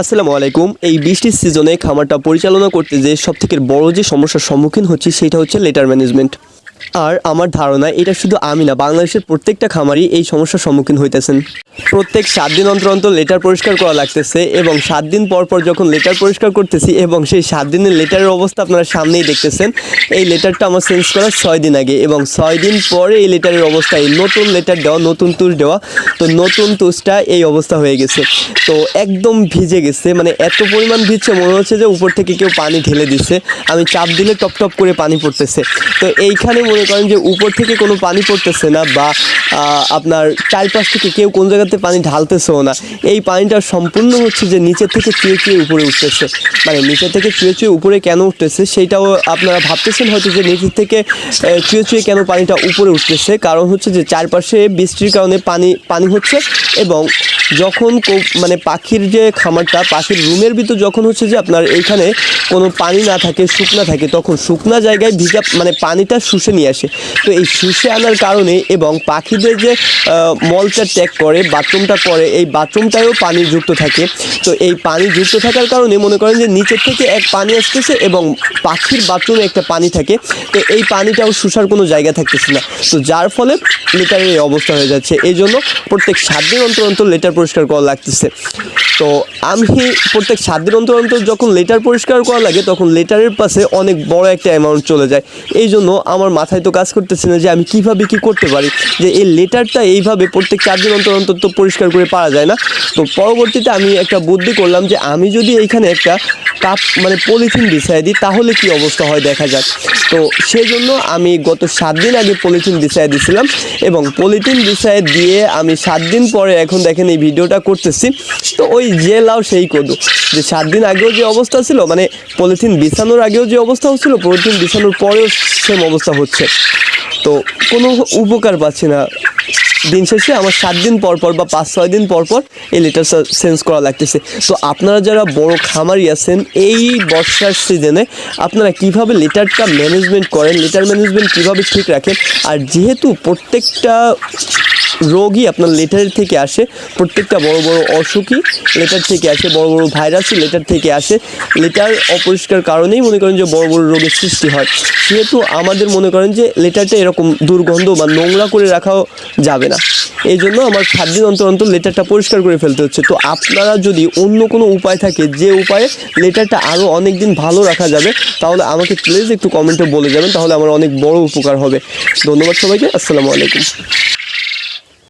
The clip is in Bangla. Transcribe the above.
আসসালামু আলাইকুম। এই বৃষ্টির সিজনে খামারটা পরিচালনা করতে যে সবথেকে বড় যে সমস্যার সম্মুখীন হচ্ছে, সেটা হচ্ছে লেটার ম্যানেজমেন্ট। আর আমার ধারণা এটা শুধু আমি না, বাংলাদেশের প্রত্যেকটা খামারই এই সমস্যার সম্মুখীন হইতেছেন। প্রত্যেক সাত দিন অন্তর অন্তর লেটার পরিষ্কার করা লাগতেছে এবং সাত দিন পর পর যখন লেটার পরিষ্কার করতেছি এবং সেই সাত দিনের লেটারের অবস্থা আপনারা সামনেই দেখতেছেন, এই লেটারটা আমার চেঞ্জ করা ছয় দিন আগে এবং ছয় দিন পরে এই লেটারের অবস্থা, এই নতুন লেটার দেওয়া, নতুন তুষ দেওয়া, তো নতুন তুষটা এই অবস্থা হয়ে গেছে। তো একদম ভিজে গেছে মানে এত পরিমাণ ভিজছে, মনে হচ্ছে যে উপর থেকে কেউ পানি ঢেলে দিচ্ছে আমি চাপ দিলে টপ টপ করে পানি পড়তেছে। তো এইখানে মনে করেন যে উপর থেকে কোনো পানি পড়তেছে না বা আপনার চারপাশ থেকে কেউ কোন জায়গাতে পানি ঢালতেছেও না। এই পানিটা সম্পূর্ণ হচ্ছে যে নিচের থেকে চুয়ে চুয়ে উপরে উঠতেছে। মানে নিচে থেকে চুয়ে চুয়ে উপরে কেন উঠতেছে সেইটাও আপনারা ভাবতেছেন হয়তো যে নিচের থেকে চুয়ে চুয়ে কেন পানিটা উপরে উঠতেছে। কারণ হচ্ছে যে চারপাশে বৃষ্টির কারণে পানি পানি হচ্ছে এবং যখন মানে পাখির যে খামারটা, পাখির রুমের ভিতর যখন হচ্ছে যে আপনার এইখানে কোনো পানি না থাকে শুকনা থাকে, তখন শুকনা জায়গায় ভিজা মানে পানিটা শুষে নিয়ে আসে। তো এই শুষে আনার কারণে এবং পাখিদের যে মলটা ট্যাগ করে, বাথরুমটা করে, এই বাথরুমটায়ও পানি যুক্ত থাকে। তো এই পানি যুক্ত থাকার কারণে মনে করেন যে নিচের থেকে এক পানি আসতেছে এবং পাখির বাথরুমে একটা পানি থাকে। তো এই পানিটাও শুষার কোনো জায়গা থাকতেছে না। তো যার ফলে লেটারের এই অবস্থা হয়ে যাচ্ছে। এই জন্য প্রত্যেক সাত দিন অন্তর অন্তর লেটার পরিষ্কার করা লাগতেছে। তো আমি প্রত্যেক সাত দিন অন্তর অন্তর যখন লেটার পরিষ্কার করা লাগে, তখন লেটারের পাশে অনেক বড় একটা অ্যামাউন্ট চলে যায়। এই জন্য আমার মাথায় তো কাজ করতেছে না যে আমি কীভাবে কি করতে পারি, যে এই লেটারটা এইভাবে প্রত্যেক চার দিন অন্তর অন্তর তো পরিষ্কার করে পারা যায় না। তো পরবর্তীতে আমি একটা বুদ্ধি করলাম যে আমি যদি এইখানে একটা কাপ মানে পলিথিন বিছাই দিই, তাহলে কি অবস্থা হয় দেখা যাক। তো সেই জন্য আমি গত সাত দিন আগে পলিথিন বিছাই দিয়েছিলাম এবং পলিথিন বিছাই দিয়ে আমি সাত দিন পরে এখন দেখেন এই ভিডিওটা করতেছি। তো ওই যে লাও সেই কদু। যে সাত দিন আগেও যে অবস্থা ছিল মানে পলিথিন বিছানোর আগেও যে অবস্থা হচ্ছিল পলিথিন বিছানোর পরেও সেম অবস্থা হচ্ছে। তো কোনো উপকার পাচ্ছি না। দিন শেষে আমার সাত দিন পর পর বা পাঁচ, ছয় দিন পর পর এই লেটারটা চেঞ্জ করা লাগতেছে। তো আপনারা যারা বড় খামারি আছেন, এই বর্ষার সিজনে আপনারা কীভাবে লিটারটা ম্যানেজমেন্ট করেন লিটার ম্যানেজমেন্ট কীভাবে ঠিক রাখেন? আর যেহেতু প্রত্যেকটা রোগই আপনার লেটারের থেকে আসে, প্রত্যেকটা বড় বড় অসুখই লেটার থেকে আসে, বড় বড় ভাইরাসই লেটার থেকে আসে। লেটার অপরিষ্কার কারণেই মনে করেন যে বড় বড় রোগের সৃষ্টি হয়। সেহেতু আমাদের মনে করেন যে লেটারটা এরকম দুর্গন্ধ বা নোংরা করে রাখাও যাবে না। এই জন্য আমার সাত দিন অন্তর অন্তর লেটারটা পরিষ্কার করে ফেলতে হচ্ছে। তো আপনারা যদি অন্য কোনো উপায় থাকে, যে উপায়ে লেটারটা আরও অনেক দিন ভালো রাখা যাবে, তাহলে আমাকে প্লিজ একটু কমেন্টে বলে যাবেন, তাহলে আমার অনেক বড় উপকার হবে। ধন্যবাদ সবাইকে, আসসালামু আলাইকুম।